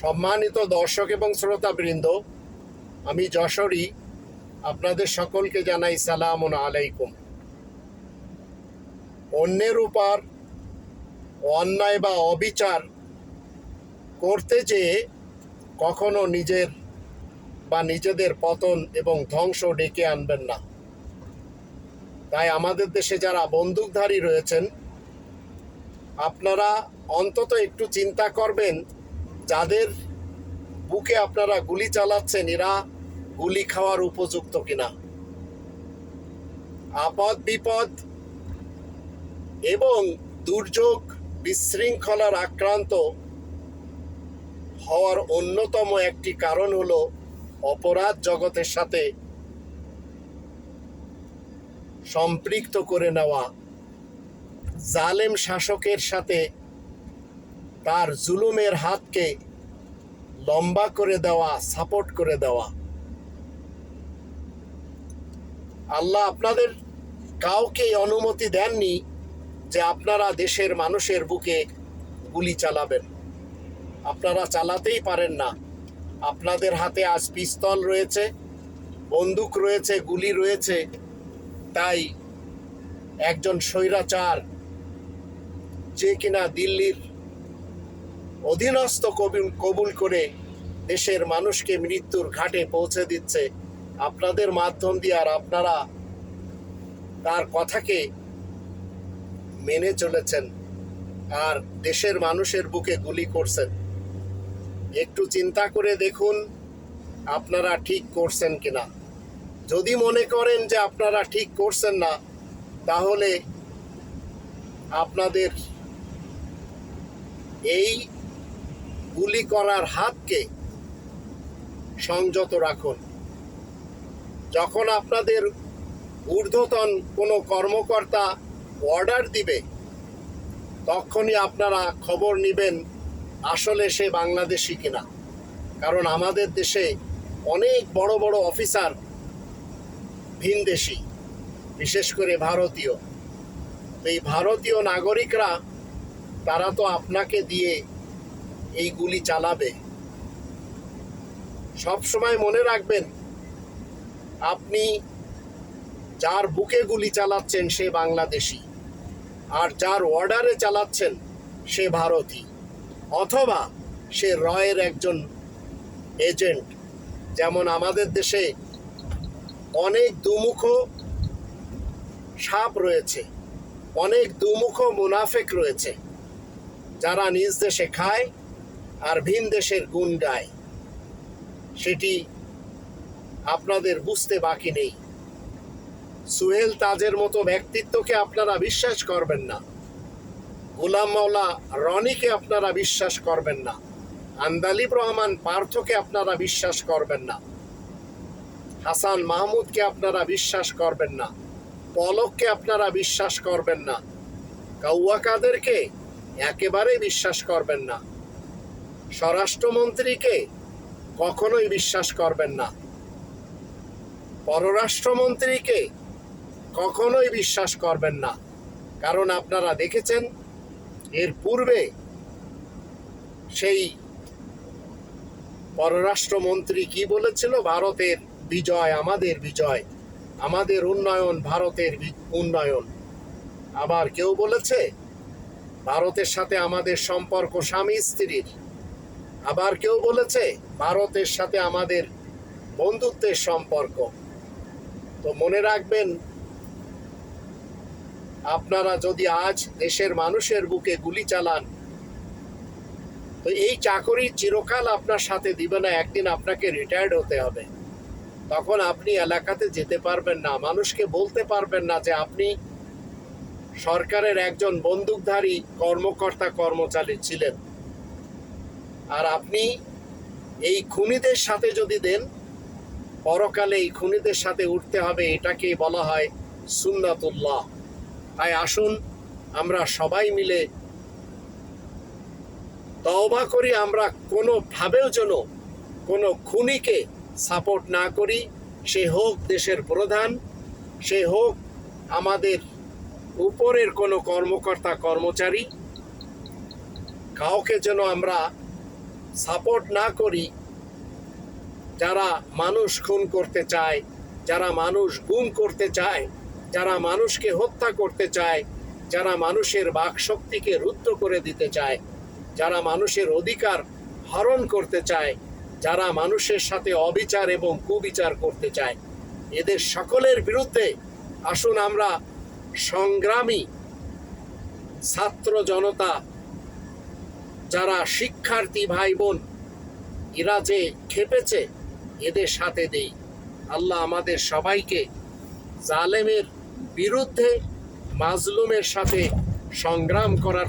সম্মানিত দর্শক এবং শ্রোতাবৃন্দ, আমি যশোরী। আপনাদের সকলকে জানাই সালাম আলাইকুম। অন্যের উপর অন্যায় বা অবিচার করতে যেয়ে কখনো নিজের বা নিজেদের পতন এবং ধ্বংস ডেকে আনবেন না। তাই আমাদের দেশে যারা বন্দুকধারী রয়েছেন, আপনারা অন্তত একটু চিন্তা করবেন যাদের বুকে আপনারা গুলি চালাচ্ছেন, এরা গুলি খাওয়ার উপযুক্ত কিনা? আপদ বিপদ এবং দুর্যোগ বিশৃঙ্খলার আক্রান্ত হওয়ার অন্যতম একটি কারণ হল অপরাধ জগতের সাথে সম্পৃক্ত করে নেওয়া। জালেম শাসকের সাথে তার জুলুমের হাতকে লম্বা করে দেওয়া, সাপোর্ট করে দেওয়া। আল্লাহ আপনাদের কাউকে অনুমতি দেননি যে আপনারা দেশের মানুষের বুকে গুলি চালাবেন। আপনারা চালাতেই পারেন না। আপনাদের হাতে আজ পিস্তল রয়েছে, বন্দুক রয়েছে, গুলি রয়েছে। তাই একজন স্বৈরাচার যে কিনা দিল্লির অধীনস্থ কবুল কবুল করে দেশের মানুষকে মৃত্যুর ঘাটে পৌঁছে দিচ্ছে। আপনাদের মাধ্যম দিয়ে আর আপনারা তার কথাকে মেনে চলেছেন আর দেশের মানুষের বুকে গুলি করছেন। একটু চিন্তা করে দেখুন আপনারা ঠিক করছেন কিনা। যদি মনে করেন যে আপনারা ঠিক করছেন না, তাহলে আপনাদের এই গুলি করার হাতকে সংযত রাখুন। যখন আপনাদের ঊর্ধ্বতন কোনো কর্মকর্তা অর্ডার দিবে, তখনই আপনারা খবর নেবেন আসলে সে বাংলাদেশি কিনা। কারণ আমাদের দেশে অনেক বড় বড় অফিসার ভিনদেশি, বিশেষ করে ভারতীয়। এই ভারতীয় নাগরিকরা, তারা তো আপনাকে দিয়ে এই গুলি চালাবে। সব সময় মনে রাখবেন, আপনি যার বুকে গুলি চালাচ্ছেন সে বাংলাদেশি, আর যার অর্ডারে চালাচ্ছেন সে ভারতী, অথবা সে রয়ের একজন এজেন্ট। যেমন আমাদের দেশে অনেক দুমুখ সাপ রয়েছে, অনেক দুমুখ মুনাফেক রয়েছে, যারা নিজ দেশে খায় আর ভিন দেশের গুণ গায় সেটি আপনাদের বুঝতে বাকি নেই। সুহেল তাজের মতো ব্যক্তিত্বকে আপনারা বিশ্বাস করবেন না। গোলাম মাওলা রনিকে আপনারা বিশ্বাস করবেন না। আন্দালিব রহমান পার্থকে আপনারা বিশ্বাস করবেন না। হাসান মাহমুদকে আপনারা বিশ্বাস করবেন না। পলককে আপনারা বিশ্বাস করবেন না। কাউয়া কাদেরকে একেবারে বিশ্বাস করবেন না। স্বরাষ্ট্রমন্ত্রীকে কখনোই বিশ্বাস করবেন না। পররাষ্ট্রমন্ত্রীকে কখনোই বিশ্বাস করবেন না। কারণ আপনারা দেখেছেন, এর পূর্বে সেই পররাষ্ট্রমন্ত্রী কি বলেছিল? ভারতের বিজয় আমাদের বিজয়, আমাদের উন্নয়ন ভারতের উন্নয়ন। আবার কেউ বলেছে, ভারতের সাথে আমাদের সম্পর্ক স্বামী স্ত্রীর আবার কেউ বলেছে, ভারতের সাথে আমাদের বন্ধুত্বের সম্পর্ক। তো মনে রাখবেন, আপনারা যদি আজ দেশের মানুষের বুকে গুলি চালান, তো এই চাকরি চিরকাল আপনার সাথে দিবে না, একদিন আপনাকে রিটায়ার্ড হতে হবে। তখন আপনি এলাকাতে যেতে পারবেন না, মানুষকে বলতে পারবেন না যে আপনি সরকারের একজন বন্দুকধারী কর্মকর্তা কর্মচারী ছিলেন। আর আপনি এই খুনিদের সাথে যদি দেন, পরকালে এই খুনিদের সাথে উঠতে হবে এটাকেই বলা হয় সুন্নাতুল্লাহ। তাই আসুন, আমরা সবাই মিলে তওবা করি, আমরা কোনোভাবেও যেন কোনো খুনিকে সাপোর্ট না করি। সে হোক দেশের প্রধান, সে হোক আমাদের উপরের কোনো কর্মকর্তা, কর্মচারী, কাউকে যেন আমরা সাপোর্ট না করি, যারা মানুষ খুন করতে চায়, যারা মানুষ গুম করতে চায়, যারা মানুষকে হত্যা করতে চায়, যারা মানুষের বাকশক্তিকে রুদ্ধ করে দিতে চায়, যারা মানুষের অধিকার হরণ করতে চায়, যারা মানুষের সাথে অবিচার এবং কুবিচার করতে চায়। এদের সকলের বিরুদ্ধে আসুন আমরা সংগ্রামী ছাত্র জনতা যারা শিক্ষার্থী ভাই বোন, এরা যে খেপেছে, এদের সাথে দেই আল্লাহ আমাদের সবাইকে জালেমের বিরুদ্ধে, মাজলুমের সাথে সংগ্রাম করার